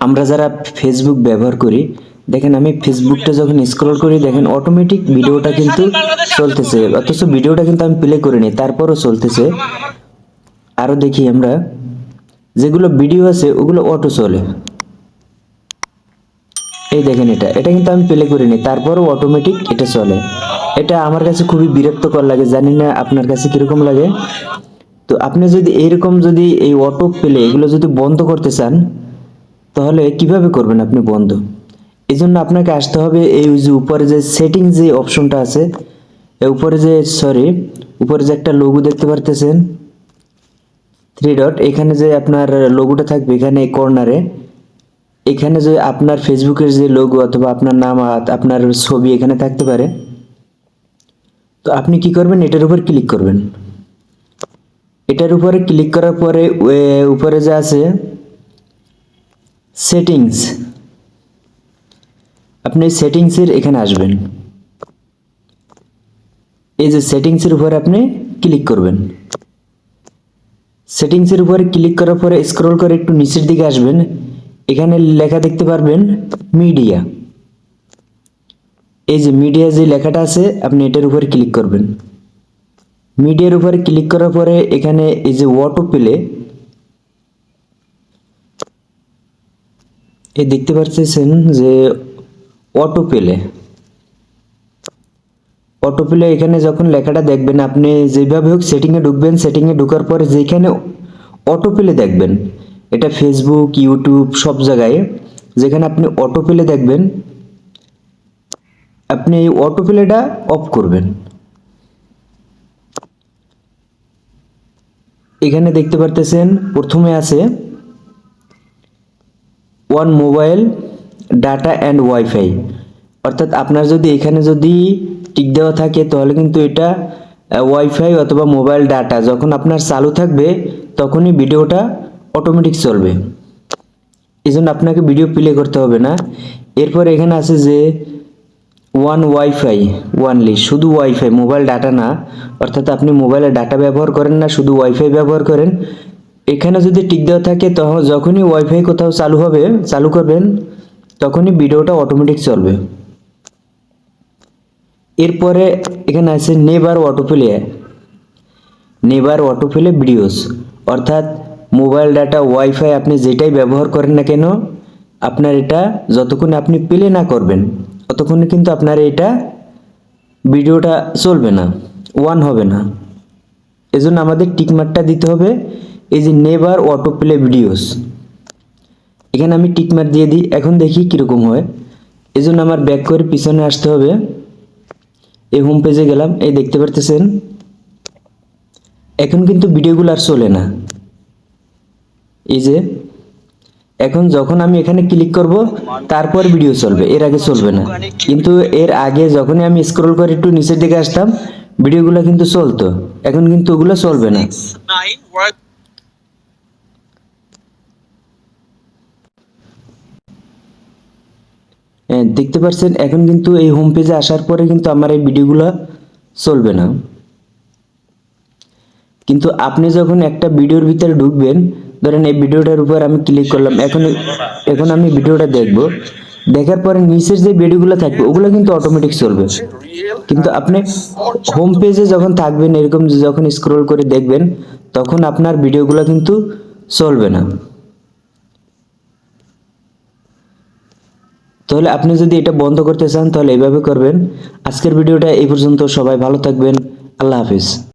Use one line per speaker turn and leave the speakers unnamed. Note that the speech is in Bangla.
আমরা যারা ফেসবুক ব্যবহার করি, দেখেন আমি ফেসবুকটা যখন স্ক্রল করি, দেখেন অটোমেটিক ভিডিওটা কিন্তু চলতেছে। অথচ ভিডিওটা কিন্তু আমি প্লে করিনি, তারপরও চলতেছে। আরও দেখি আমরা, যেগুলো ভিডিও আছে, ওগুলো অটো চলে। এই দেখেন এটা এটা কিন্তু আমি প্লে করিনি, তারপরও অটোমেটিক এটা চলে। এটা আমার কাছে খুবই বিরক্তকর লাগে, জানি না আপনার কাছে কীরকম লাগে। তো আপনি যদি এইরকম যদি এই অটো প্লে এগুলো যদি বন্ধ করতে চান তাহলে কীভাবে করবেন আপনি বন্ধ? এই জন্য আপনাকে আসতে হবে এই যে উপরে যে সেটিং যে অপশনটা আছে উপরে যে সরি উপরে যে একটা লোগো দেখতে পারতেছেন থ্রি ডট এখানে যে আপনার লোগোটা থাকবে এখানে কর্নারে এখানে যে আপনার ফেসবুকের যে লোগো অথবা আপনার নাম আপনার ছবি এখানে থাকতে পারে। তো আপনি কি করবেন? এটার উপর ক্লিক করবেন। এটার উপরে ক্লিক করার পরে উপরে যে আছে সেটিংস। আপনি সেটিংসের এখানে আসবেন। এই যে সেটিংসের উপরে আপনি ক্লিক করবেন। সেটিংসের উপরে ক্লিক করার পরে স্ক্রল করে একটু নিচের দিকে আসবেন। এখানে লেখা দেখতে পারবেন মিডিয়া। এই যে মিডিয়া যে লেখাটা আছে, আপনি এটার উপরে ক্লিক করবেন। মিডিয়ার উপরে ক্লিক করার পরে এখানে এই যে অটো প্লে এই দেখতে পাচ্ছেন যে অটো প্লে অটো প্লে এখানে যখন লেখাটা দেখবেন, আপনি যেভাবে হোক সেটিংয়ে ঢুকবেন সেটিংয়ে ঢুকার পরে যেখানে অটো প্লে দেখবেন, এটা ফেসবুক ইউটিউব সব জায়গায়, যেখানে আপনি অটো প্লে দেখবেন, আপনি এই অটো প্লেটা অফ করবেন। এখানে দেখতে পারতেছেন, প্রথমে আছে one mobile data and wifi অর্থাৎ আপনার যদি এখানে যদি টিক দেওয়া থাকে, তাহলে কিন্তু এটা ওয়াইফাই অথবা মোবাইল ডাটা যখন আপনার চালু থাকবে, তখনই ভিডিওটা অটোমেটিক চলবে। এই জন্য আপনাকে ভিডিও প্লে করতে হবে না। এরপর এখানে আছে যে ওয়ান ওয়াইফাই ওয়ানলি শুধু ওয়াইফাই মোবাইল ডাটা না। অর্থাৎ আপনি মোবাইলে ডাটা ব্যবহার করেন না, শুধু ওয়াইফাই ব্যবহার করেন। এখানে যদি টিক দেওয়া থাকে তখন যখনই ওয়াইফাই কোথাও চালু হবে, চালু করবেন, তখনই ভিডিওটা অটোমেটিক চলবে। এরপরে এখানে আছে never autoplay never autoplay videos অর্থাৎ মোবাইল ডাটা ওয়াইফাই আপনি যেটাই ব্যবহার করেন না কেন, আপনার এটা যতক্ষণ আপনি প্লে না করবেন, ততক্ষণে কিন্তু আপনার এটা ভিডিওটা চলবে না ওয়ান হবে না। এজন্য আমাদের টিকমার্কটা দিতে হবে। এই যে নেভার অটো প্লে ভিডিওস এখানে আমি টিকমার্ক দিয়ে দিই। এখন দেখি কীরকম হয়। এজন্য আমার ব্যাক করে পিছনে আসতে হবে। এই হোম পেজে গেলাম। এই দেখতে পারতেছেন? এখন কিন্তু ভিডিওগুলো আর চলে না। এই যে, এখন যখন আমি এখানে ক্লিক করব, তারপর ভিডিও চলবে। এর আগে চলবে না। কিন্তু এর আগে যখনই আমি স্ক্রল করে একটু নিচের দিকে আসতাম ভিডিওগুলো কিন্তু চলতো। এখন কিন্তু ওগুলো চলবে না। দেখতে পাচ্ছেন এখন কিন্তু এই হোম পেজে আসার পরে কিন্তু আমার এই ভিডিওগুলো চলবে না। কিন্তু আপনি যখন একটা ভিডিওর ভিতরে ঢুকবেন, ধরেন এই ভিডিওটার উপর আমি ক্লিক করলাম, এখন এখন আমি ভিডিওটা দেখব। দেখার পরে নিচের যে ভিডিওগুলো থাকবে, ওগুলো কিন্তু অটোমেটিক চলবে। কিন্তু আপনি হোম পেজে যখন থাকবেন, এরকম যখন স্ক্রল করে দেখবেন, তখন আপনার ভিডিওগুলো কিন্তু চলবে না। তাহলে আপনি যদি এটা বন্ধ করতে চান, তাহলে এভাবে করবেন। আজকের ভিডিওটা এই পর্যন্ত। সবাই ভালো থাকবেন। আল্লাহ হাফিজ।